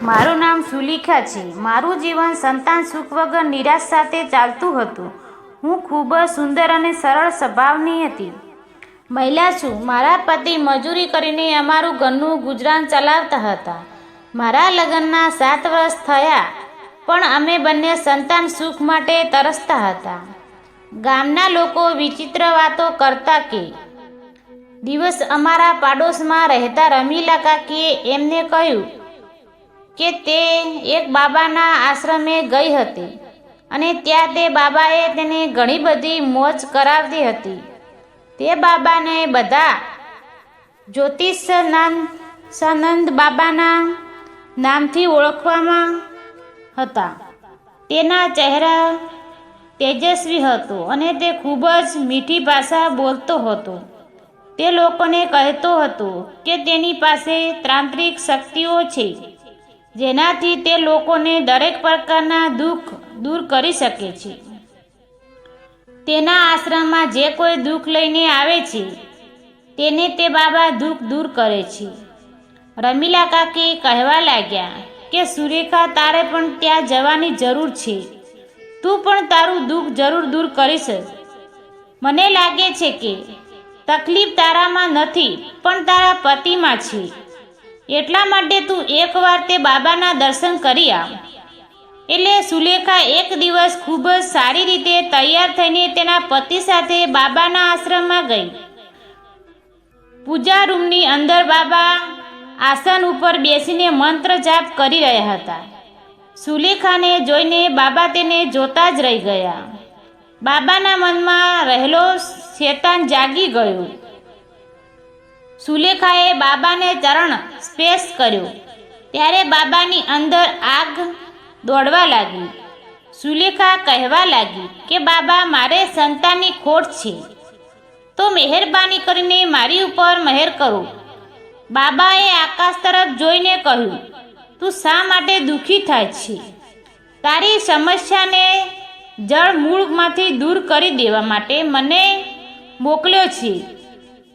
મારું નામ સુલિખા છે. મારું જીવન સંતાન સુખ વગર નિરાશ સાથે ચાલતું હતું. હું ખૂબ જ સુંદર અને સરળ સ્વભાવની હતી. મહિલા છું. મારા પતિ મજૂરી કરીને અમારું ઘરનું ગુજરાન ચલાવતા હતા. મારા લગ્નના સાત વર્ષ થયા, પણ અમે બંને સંતાન સુખ માટે તરસતા હતા. ગામના લોકો વિચિત્ર વાતો કરતા કે, દિવસ અમારા પાડોશમાં રહેતા રમીલા કાકીએ એમને કહ્યું કે તે એક બાબાના આશ્રમે ગઈ હતી અને ત્યાં તે બાબાએ તેને ઘણી બધી મોજ કરાવતી હતી. તે બાબાને બધા જ્યોતિષ સનંદ બાબાના નામથી ઓળખવામાં હતા. તેના ચહેરા તેજસ્વી હતો અને તે ખૂબ જ મીઠી ભાષા બોલતો હતો. તે લોકોને કહેતો હતો કે તેની પાસે તાંત્રિક શક્તિઓ છે. જેનાથી તે લોકોને દરેક પ્રકારના દુઃખ દૂર કરી શકે છે. તેના આશ્રમમાં જે કોઈ દુઃખ લઈને આવે છે, તેને તે બાબા દુઃખ દૂર કરે છે. રમીલા કાકી કહેવા લાગ્યા કે, સુરેખા, તારે પણ ત્યાં જવાની જરૂર છે. તું પણ તારું દુઃખ જરૂર દૂર કરીશ. મને લાગે છે કે, તકલીફ તારામાં નથી, પણ તારા પતિમાં છે. એટલા માટે તું એકવાર તે બાબાના દર્શન કરી આવ. એટલે સુલેખા એક દિવસ ખૂબ જ સારી રીતે તૈયાર થઈને તેના પતિ સાથે બાબાના આશ્રમમાં ગઈ. પૂજા રૂમની અંદર બાબા આસન ઉપર બેસીને મંત્ર જાપ કરી રહ્યા હતા. સુલેખાને જોઈને બાબા તેને જોતા જ રહી ગયા. બાબાના મનમાં રહેલો શેતાન જાગી ગયો. સુલેખાએ બાબાને ચરણ સ્પેશ કર્યો. ત્યારે બાબાની અંદર આગ દોડવા લાગી. સુલેખા કહેવા લાગી કે, બાબા, મારે સંતાનની ખોટ છે. તો મહેરબાની કરીને મારી ઉપર મહેર કરો. બાબાએ આકાશ તરફ જોઈને કહ્યું, તું શા માટે દુઃખી થાય છે? તારી સમસ્યાને જળ મૂળમાંથી દૂર કરી દેવા માટે મને મોકલ્યો છે.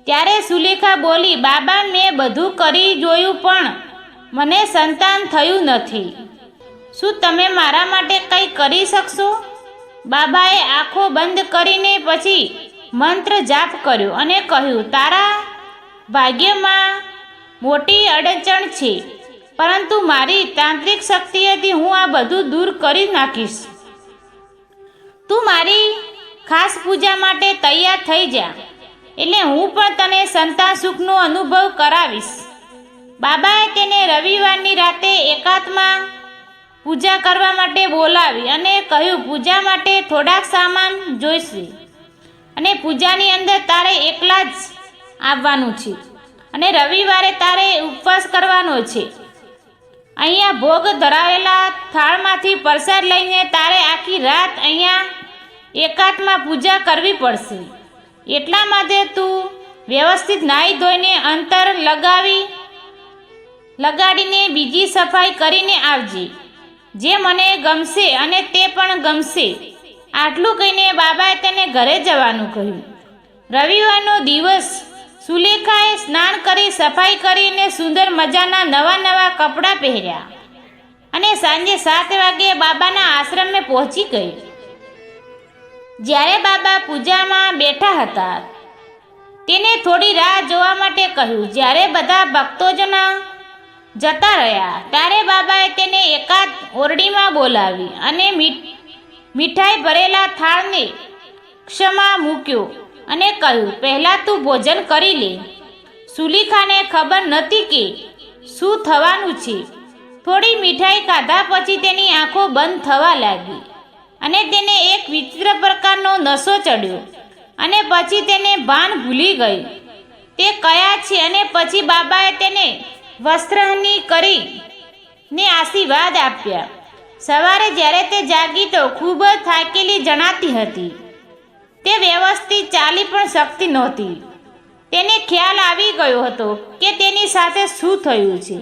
ત્યારે સુલેખા બોલી બાબા મેં બધું કરી જોયું પણ મને સંતાન થયું નથી. શું તમે મારા માટે કંઈ કરી શકશો? બાબાએ આંખો બંધ કરીને પછી મંત્ર જાપ કર્યો અને કહ્યું, તારા ભાગ્યમાં મોટી અડચણ છે, પરંતુ મારી તાંત્રિક શક્તિએથી હું આ બધું દૂર કરી નાખીશ. તું મારી ખાસ પૂજા માટે તૈયાર થઈ જા. એટલે હું પણ તને સંતાન સુખનો અનુભવ કરાવીશ. બાબાએ તેને રવિવારની રાતે એકાંતમાં પૂજા કરવા માટે બોલાવી અને કહ્યું, પૂજા માટે થોડાક સામાન જોઈશે અને પૂજાની અંદર તારે એકલા જ આવવાનું છે અને રવિવારે તારે ઉપવાસ કરવાનો છે. અહીંયા ભોગ ધરાવેલા થાળમાંથી પ્રસાદ લઈને તારે આખી રાત અહીંયા એકાંતમાં પૂજા કરવી પડશે. એટલા માટે તું વ્યવસ્થિત નાહી ધોઈને અંતર લગાવી, લગાડીને બીજી સફાઈ કરીને આવજે. જે મને ગમશે અને તે પણ ગમશે. આટલું કહીને બાબાએ તેને ઘરે જવાનું કહ્યું. રવિવારનો દિવસ સુલેખાએ સ્નાન કરી, સફાઈ કરીને સુંદર મજાના નવા નવા કપડાં પહેર્યા. અને સાંજે સાત વાગે બાબાના આશ્રમે પહોંચી ગઈ. જ્યારે બાબા પૂજામાં બેઠા હતા, તેને થોડી રાહ જોવા માટે કહ્યું, જ્યારે બધા ભક્તોજના જતા રહ્યા, ત્યારે બાબાએ તેને એકાદ ઓરડીમાં બોલાવી અને મીઠાઈ ભરેલા થાળને ક્ષમા મૂક્યો અને કહ્યું, પહેલાં તું ભોજન કરી લે. સુલીખાને ખબર નહોતી કે શું થવાનું છે. થોડી મીઠાઈ ખાધા પછી તેની આંખો બંધ થવા લાગી. અને તેને એક વિચિત્ર પ્રકારનો નશો ચડ્યો. અને પછી તેને ભાન ભૂલી ગઈ. તે કયા છે અને પછી બાબાએ તેને વસ્ત્રની કરી ને આશીર્વાદ આપ્યા. સવારે જ્યારે તે જાગી તો ખૂબ જ થાકેલી જણાતી હતી. તે વ્યવસ્થિત ચાલી પણ શકતી નહોતી. તેને ખ્યાલ આવી ગયો હતો કે તેની સાથે શું થયું છે.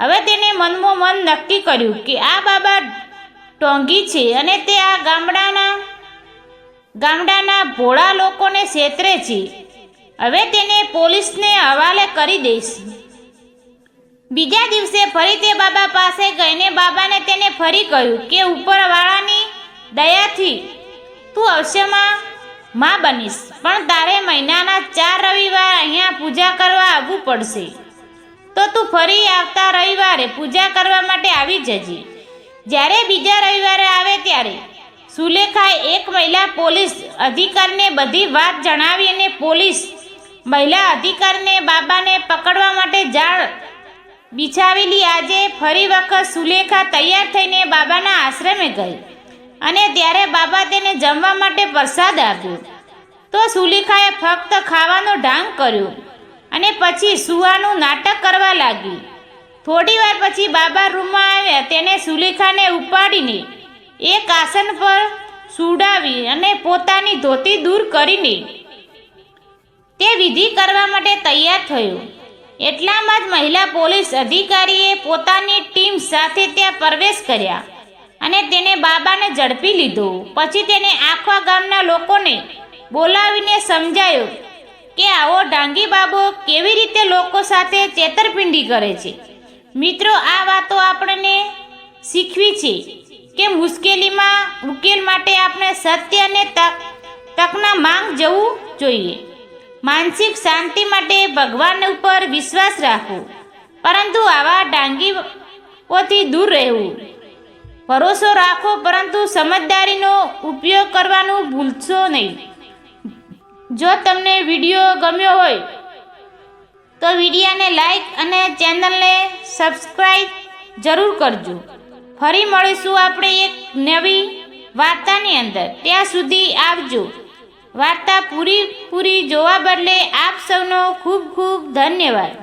હવે તેને મનમાં મન નક્કી કર્યું કે આ બાબા ટોંગી છે અને તે આ ગામડાના ગામડાના ભોળા લોકોને છેતરે છે. હવે તેને પોલીસને હવાલે કરી દઈશ. બીજા દિવસે ફરી તે બાબા પાસે ગઈને બાબાને તેને ફરી કહ્યું કે, ઉપરવાળાની દયાથી તું અવશ્યમાં માં બનીશ, પણ તારે મહિનાના ચાર રવિવાર અહીંયા પૂજા કરવા આવવું પડશે. તો તું ફરી આવતા રવિવારે પૂજા કરવા માટે આવી જજે. જ્યારે બીજા રવિવારે આવે ત્યારે સુલેખાએ એક મહિલા પોલીસ અધિકારીને બધી વાત જણાવી અને પોલીસ મહિલા અધિકારીને બાબાને પકડવા માટે જાળ બિછાવેલી. આજે ફરી વખત સુલેખા તૈયાર થઈને બાબાના આશ્રમે ગઈ અને ત્યારે બાબા તેને જમવા માટે પ્રસાદ આપ્યો. તો સુલેખાએ ફક્ત ખાવાનો ઢાંગ કર્યો અને પછી સુવાનું નાટક કરવા લાગી. થોડી વાર પછી બાબા રૂમમાં આવ્યા. તેને સુલેખાને ઉપાડીને એક આસન પર સુડાવી અને પોતાની ધોતી દૂર કરીને તે વિધિ કરવા માટે તૈયાર થયો. એટલામાં જ મહિલા પોલીસ અધિકારીએ પોતાની ટીમ સાથે ત્યાં પ્રવેશ કર્યા અને તેને બાબાને ઝડપી લીધો. પછી તેને આખા ગામના લોકોને બોલાવીને સમજાયો કે આવો ડાંગી બાબો કેવી રીતે લોકો સાથે છેતરપિંડી કરે છે? મિત્રો, આ વાતો આપણને શીખવી છે કે મુશ્કેલીમાં ઉકેલ માટે આપણે સત્ય અને તક તકના માંગ જવું જોઈએ. માનસિક શાંતિ માટે ભગવાન ઉપર વિશ્વાસ રાખવો. પરંતુ આવા ડાંગીઓથી દૂર રહેવું. ભરોસો રાખો, પરંતુ સમજદારીનો ઉપયોગ કરવાનું ભૂલશો નહીં. જો તમને વીડિયો ગમ્યો હોય તો વિડીયાને લાઈક અને ચેનલને સબસ્ક્રાઈબ જરૂર કરજો. ફરી મળીશું આપણે એક નવી વાર્તાની અંદર. ત્યાં સુધી આવજો. વાર્તા પૂરી પૂરી જોવા બદલે આપ સૌનો ખૂબ ખૂબ ધન્યવાદ.